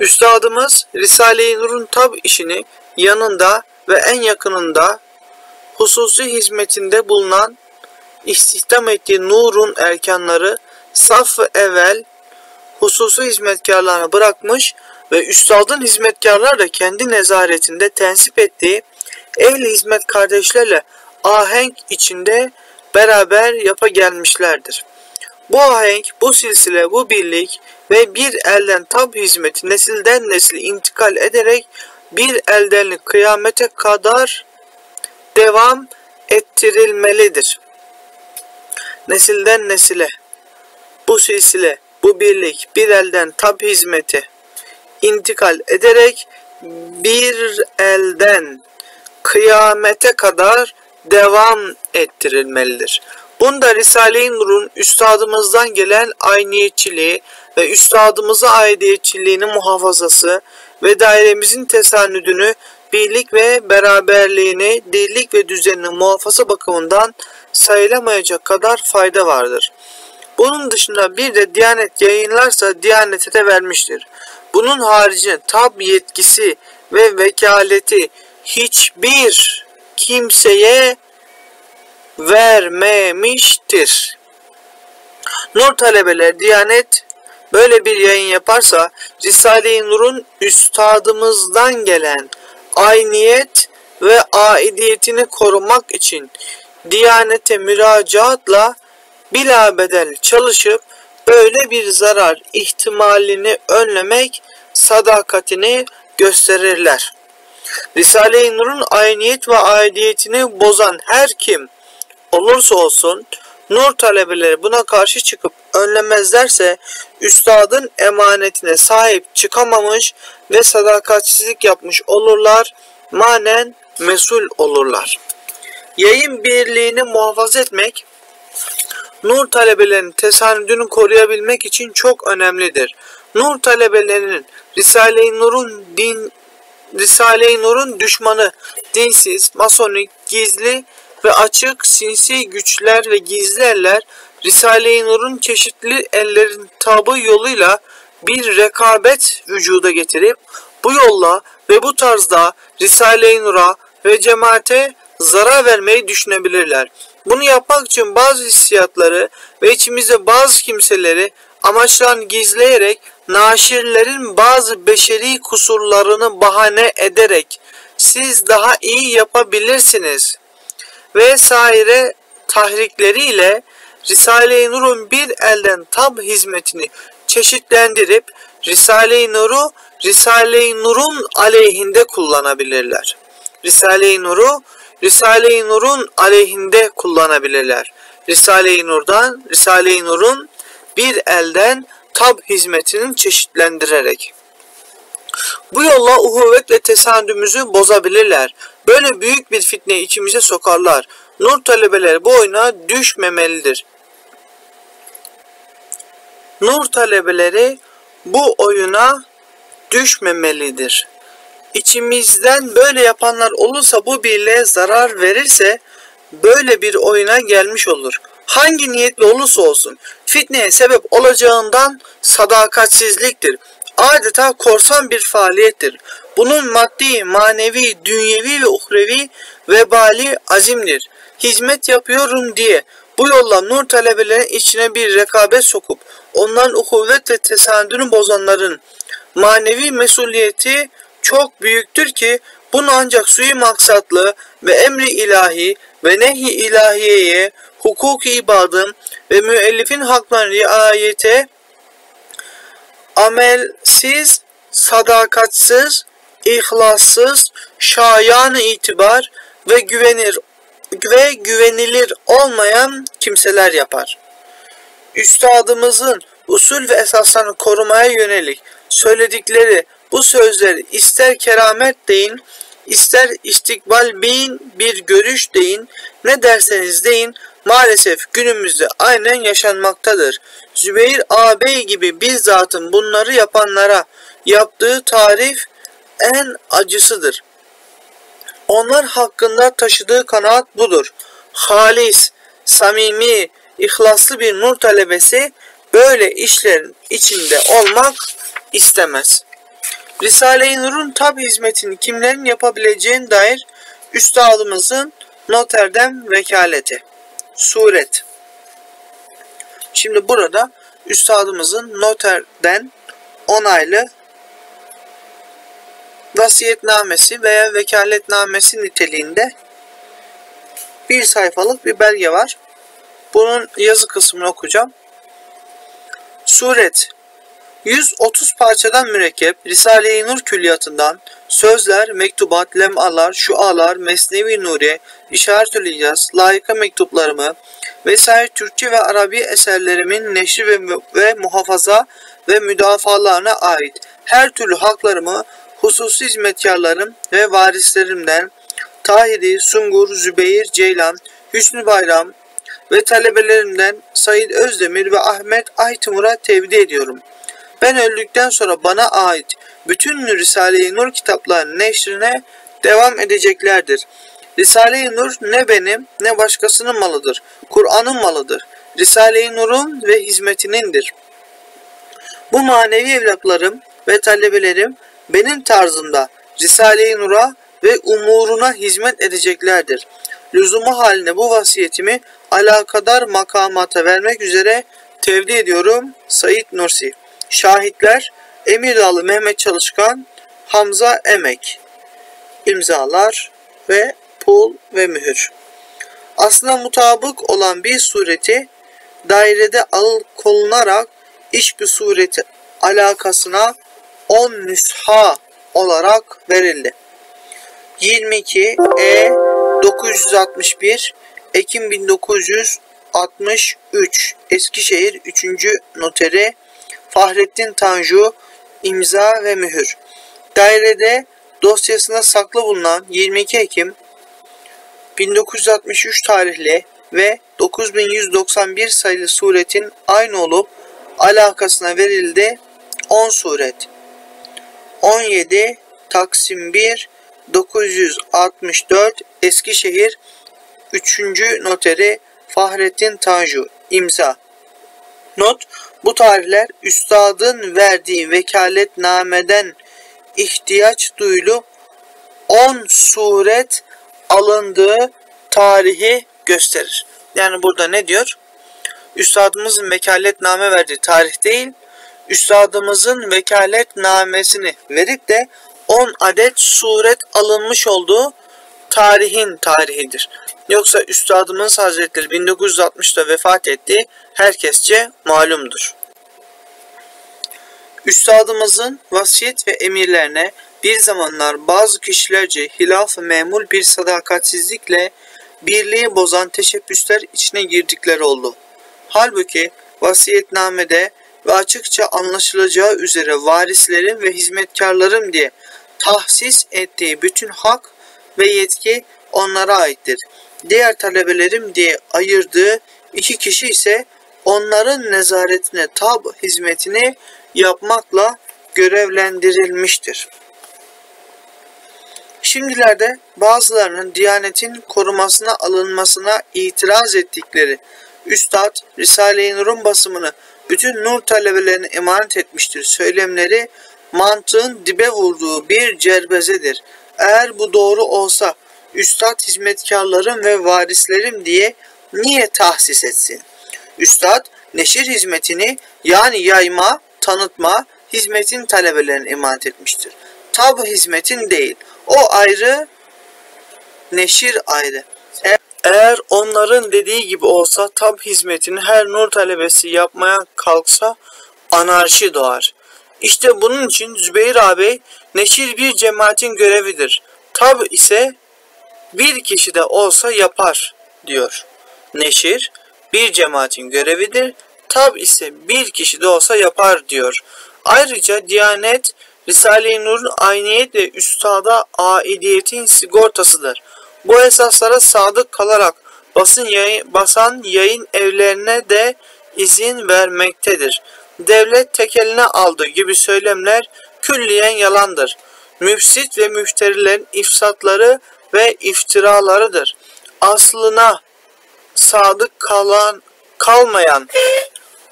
Üstadımız Risale-i Nur'un tab işini yanında ve en yakınında hususi hizmetinde bulunan istihdam ettiği nurun erkanları saf ve evvel hususi hizmetkarlarını bırakmış ve üstadın hizmetkarlar da kendi nezaretinde tensip ettiği ehli hizmet kardeşlerle ahenk içinde beraber yapa gelmişlerdir. Bu ahenk, bu silsile, bu birlik ve bir elden tab hizmeti nesilden nesile intikal ederek bir elden kıyamete kadar devam ettirilmelidir. Nesilden nesile bu silsile, bu birlik bir elden tab hizmeti intikal ederek bir elden kıyamete kadar devam ettirilmelidir. Bunda Risale-i Nur'un üstadımızdan gelen ayniyetçiliği ve üstadımıza aidiyetçiliğinin muhafazası ve dairemizin tesanüdünü, birlik ve beraberliğini, dirlik ve düzenini muhafaza bakımından sayılamayacak kadar fayda vardır. Bunun dışında bir de Diyanet yayınlarsa Diyanet'e de vermiştir. Bunun haricinde tab yetkisi ve vekaleti hiçbir kimseye vermemiştir. Nur talebeler Diyanet böyle bir yayın yaparsa Risale-i Nur'un üstadımızdan gelen ayniyet ve aidiyetini korumak için Diyanete müracaatla bila bedel çalışıp böyle bir zarar ihtimalini önlemek sadakatini gösterirler. Risale-i Nur'un ayniyet ve aidiyetini bozan her kim olursa olsun nur talebeleri buna karşı çıkıp önlemezlerse üstadın emanetine sahip çıkamamış ve sadakatsizlik yapmış olurlar, manen mesul olurlar. Yayın birliğini muhafaza etmek, nur talebelerinin tesanüdünü koruyabilmek için çok önemlidir. Nur talebelerinin Risale-i Nur'un din Risale-i Nur'un düşmanı dinsiz, masonik, gizli ve açık sinsi güçler ve gizli Risale-i Nur'un çeşitli ellerin tabı yoluyla bir rekabet vücuda getirip bu yolla ve bu tarzda Risale-i Nur'a ve cemaate zarar vermeyi düşünebilirler. Bunu yapmak için bazı hissiyatları ve içimizde bazı kimseleri amaçlarını gizleyerek naşirlerin bazı beşeri kusurlarını bahane ederek siz daha iyi yapabilirsiniz vesaire tahrikleriyle Risale-i Nur'un bir elden tab hizmetini çeşitlendirip Risale-i Nur'u Risale-i Nur'un aleyhinde kullanabilirler. Risale-i Nur'u Risale-i Nur'un aleyhinde kullanabilirler. Risale-i Nur'dan Risale-i Nur'un bir elden tab hizmetinin çeşitlendirerek. Bu yolla uhuvvetle tesadümümüzü bozabilirler. Böyle büyük bir fitne içimize sokarlar. Nur talebeleri bu oyuna düşmemelidir. Nur talebeleri bu oyuna düşmemelidir. İçimizden böyle yapanlar olursa bu birliğe zarar verirse böyle bir oyuna gelmiş olur. Hangi niyetle olursa olsun fitneye sebep olacağından sadakatsizliktir. Adeta korsan bir faaliyettir. Bunun maddi, manevi, dünyevi ve uhrevi vebali azimdir. Hizmet yapıyorum diye bu yolla nur talebelerin içine bir rekabet sokup onların ukuvvet ve tesadürünü bozanların manevi mesuliyeti çok büyüktür ki bunu ancak suyu maksatlı ve emri ilahi ve nehi ilahiyeye, hukuk-i ibadım ve müellifin haklarına riayete amelsiz, sadakatsiz, ihlassız, şayan itibar ve güvenir ve güvenilir olmayan kimseler yapar. Üstadımızın usul ve esaslarını korumaya yönelik söyledikleri bu sözleri ister keramet deyin, ister istikbal beyin bir görüş deyin, ne derseniz deyin, maalesef günümüzde aynen yaşanmaktadır. Zübeyir ağabey gibi bir bunları yapanlara yaptığı tarif en acısıdır. Onlar hakkında taşıdığı kanaat budur. Halis, samimi, ihlaslı bir nur talebesi böyle işlerin içinde olmak istemez. Risale-i Nur'un tab hizmetini kimlerin yapabileceğine dair üstadımızın noterden vekaleti. Suret. Şimdi burada üstadımızın noterden onaylı vasiyetnamesi veya vekaletnamesi niteliğinde bir sayfalık bir belge var. Bunun yazı kısmını okuyacağım. Suret 130 parçadan mürekkep Risale-i Nur külliyatından sözler, mektubat, lemalar, şualar, mesnevi nuriye, işaretül icaz, layıka mektuplarımı vesaire Türkçe ve Arabi eserlerimin neşri ve, ve muhafaza ve müdafalarına ait her türlü haklarımı hususi hizmetkarlarım ve varislerimden Tahiri, Sungur, Zübeyir, Ceylan, Hüsnü Bayram ve talebelerimden Said Özdemir ve Ahmet Aytimur'a tevdi ediyorum. Ben öldükten sonra bana ait bütün Risale-i Nur kitaplarının neşrine devam edeceklerdir. Risale-i Nur ne benim ne başkasının malıdır. Kur'an'ın malıdır. Risale-i Nur'un ve hizmetinindir. Bu manevi evlatlarım ve talebelerim benim tarzımda Risale-i Nur'a ve umuruna hizmet edeceklerdir. Lüzumu haline bu vasiyetimi alakadar makamata vermek üzere tevdi ediyorum Said Nursi. Şahitler Emirdağlı Mehmet Çalışkan, Hamza Emek. İmzalar ve pul ve mühür. Aslına mutabık olan bir sureti dairede al kolunarak iş bir sureti alakasına 10 nüsha olarak verildi. 22 E 961 Ekim 1963 Eskişehir 3. Noteri Fahrettin Tanju imza ve mühür. Dairede dosyasında saklı bulunan 22 Ekim 1963 tarihli ve 9191 sayılı suretin aynı olup alakasına verildi 10 suret. 17 Taksim 1 964 Eskişehir 3. Noteri Fahrettin Tanju imza. Not bu tarihler üstadın verdiği vekaletnameden ihtiyaç duyulup 10 suret alındığı tarihi gösterir. Yani burada ne diyor? Üstadımızın vekaletname verdiği tarih değil, üstadımızın vekaletnamesini verip de 10 adet suret alınmış olduğu tarihin tarihidir. Yoksa Üstadımız Hazretleri 1960'da vefat etti, herkesçe malumdur. Üstadımızın vasiyet ve emirlerine bir zamanlar bazı kişilerce hilaf-ı memul bir sadakatsizlikle birliği bozan teşebbüsler içine girdikleri oldu. Halbuki vasiyetnamede ve açıkça anlaşılacağı üzere varislerim ve hizmetkarlarım diye tahsis ettiği bütün hak ve yetki onlara aittir. Diğer talebelerim diye ayırdığı iki kişi ise onların nezaretine tab hizmetini yapmakla görevlendirilmiştir. Şimdilerde bazılarının Diyanet'in korumasına alınmasına itiraz ettikleri Üstad Risale-i Nur'un basımını bütün nur talebelerine emanet etmiştir. Söylemleri mantığın dibe vurduğu bir cerbezedir. Eğer bu doğru olsa Üstad hizmetkarlarım ve varislerim diye niye tahsis etsin? Üstad neşir hizmetini yani yayma, tanıtma, hizmetin talebelerine emanet etmiştir. Tab hizmetin değil. O ayrı, neşir ayrı. Eğer onların dediği gibi olsa tab hizmetini her nur talebesi yapmaya kalksa anarşi doğar. İşte bunun için Zübeyir ağabey neşir bir cemaatin görevidir. Tab ise bir kişi de olsa yapar diyor. Neşir bir cemaatin görevidir. Tab ise bir kişi de olsa yapar diyor. Ayrıca Diyanet Risale-i Nur'un ayniyet ve üstada aidiyetin sigortasıdır. Bu esaslara sadık kalarak basın yayın, basan yayın evlerine de izin vermektedir. Devlet tekeline aldı gibi söylemler külliyen yalandır. Müfsit ve müşterilerin ifsatları ve iftiralarıdır. Aslına sadık kalan kalmayan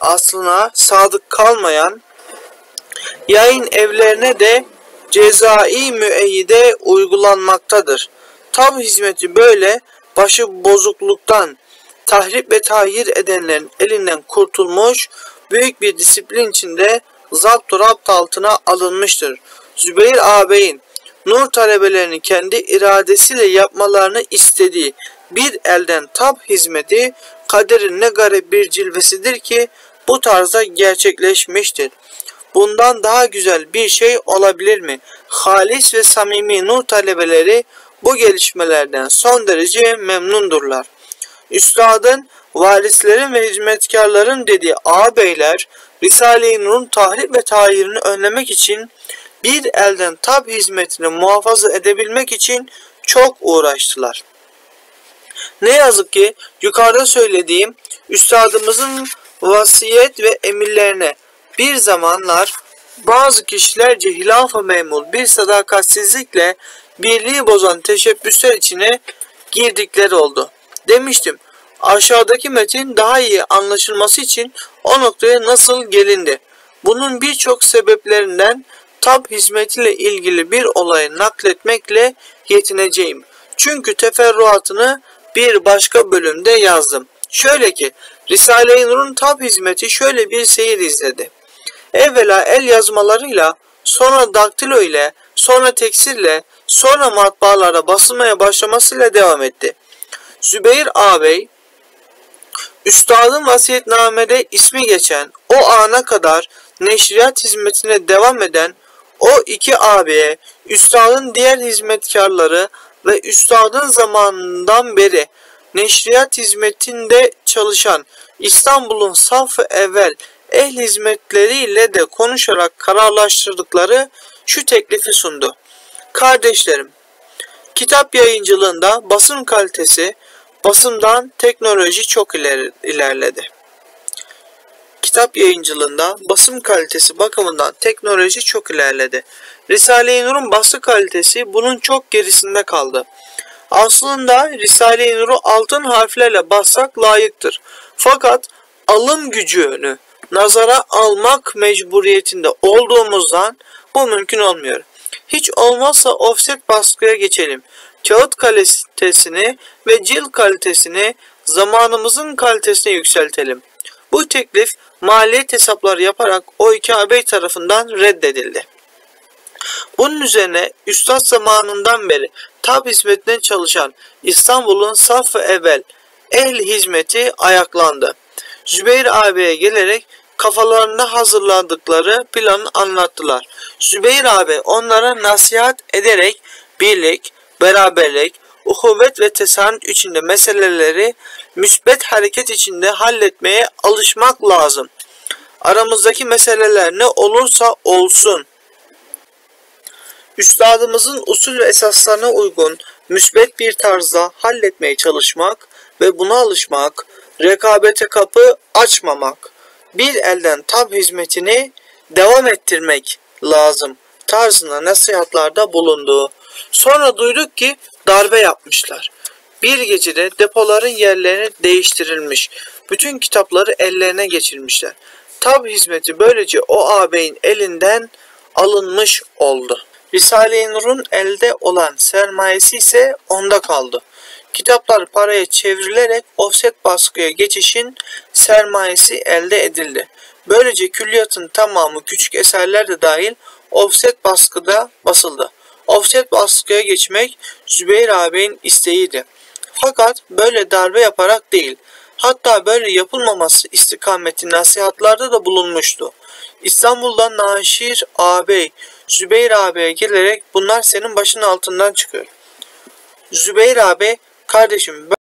aslına sadık kalmayan yayın evlerine de cezai müeyyide uygulanmaktadır. Tab hizmeti böyle başı bozukluktan tahrip ve tahir edenlerin elinden kurtulmuş, büyük bir disiplin içinde zapt altına alınmıştır. Zübeyir ağabeyin Nur talebelerini kendi iradesiyle yapmalarını istediği bir elden tab hizmeti kaderin ne garip bir cilvesidir ki bu tarzda gerçekleşmiştir. Bundan daha güzel bir şey olabilir mi? Halis ve samimi nur talebeleri bu gelişmelerden son derece memnundurlar. Üstadın, varislerin ve hizmetkarların dediği ağabeyler Risale-i Nur'un tahrip ve tahirini önlemek için bir elden tab hizmetini muhafaza edebilmek için çok uğraştılar. Ne yazık ki yukarıda söylediğim üstadımızın vasiyet ve emirlerine bir zamanlar bazı kişilerce hilaf-ı memul bir sadakatsizlikle birliği bozan teşebbüsler içine girdikleri oldu. Demiştim aşağıdaki metin daha iyi anlaşılması için o noktaya nasıl gelindi. Bunun birçok sebeplerinden tab hizmetiyle ilgili bir olayı nakletmekle yetineceğim. Çünkü teferruatını bir başka bölümde yazdım. Şöyle ki Risale-i Nur'un tab hizmeti şöyle bir seyir izledi. Evvela el yazmalarıyla, sonra daktilo ile, sonra teksirle, sonra matbaalara basılmaya başlamasıyla devam etti. Zübeyir ağabey, Üstadın vasiyetnamede ismi geçen o ana kadar neşriyat hizmetine devam eden o iki ağabeye, üstadın diğer hizmetkarları ve üstadın zamanından beri neşriyat hizmetinde çalışan İstanbul'un safı evvel ehl hizmetleriyle de konuşarak kararlaştırdıkları şu teklifi sundu. Kardeşlerim, kitap yayıncılığında basın kalitesi, basımdan teknoloji çok iler ilerledi. Kitap yayıncılığında basım kalitesi bakımından teknoloji çok ilerledi. Risale-i Nur'un bası kalitesi bunun çok gerisinde kaldı. Aslında Risale-i Nur'u altın harflerle bassak layıktır. Fakat alım gücünü nazara almak mecburiyetinde olduğumuzdan bu mümkün olmuyor. Hiç olmazsa offset baskıya geçelim. Kağıt kalitesini ve cilt kalitesini zamanımızın kalitesine yükseltelim. Bu teklif maliyet hesapları yaparak o iki ağabey tarafından reddedildi. Bunun üzerine Üstad zamanından beri tab hizmetine çalışan İstanbul'un saf ve evvel ehl hizmeti ayaklandı. Zübeyir ağabeye gelerek kafalarında hazırladıkları planı anlattılar. Zübeyir abi onlara nasihat ederek birlik, beraberlik, uhuvvet ve tesanüt içinde meseleleri müsbet hareket içinde halletmeye alışmak lazım. Aramızdaki meseleler ne olursa olsun. Üstadımızın usul ve esaslarına uygun müsbet bir tarzda halletmeye çalışmak ve buna alışmak, rekabete kapı açmamak, bir elden tab hizmetini devam ettirmek lazım tarzında nasihatlarda bulundu. Sonra duyduk ki darbe yapmışlar. Bir gecede depoların yerlerini değiştirilmiş. Bütün kitapları ellerine geçirmişler. Tab hizmeti böylece o ağabeyin elinden alınmış oldu. Risale-i Nur'un elde olan sermayesi ise onda kaldı. Kitaplar paraya çevrilerek offset baskıya geçişin sermayesi elde edildi. Böylece külliyatın tamamı küçük eserler de dahil offset baskıda basıldı. Offset baskıya geçmek Zübeyir ağabeyin isteğiydi. Fakat böyle darbe yaparak değil, hatta böyle yapılmaması istikameti nasihatlarda da bulunmuştu. İstanbul'dan Naşir ağabey, Zübeyir ağabeye gelerek bunlar senin başın altından çıkıyor. Zübeyir ağabey, kardeşim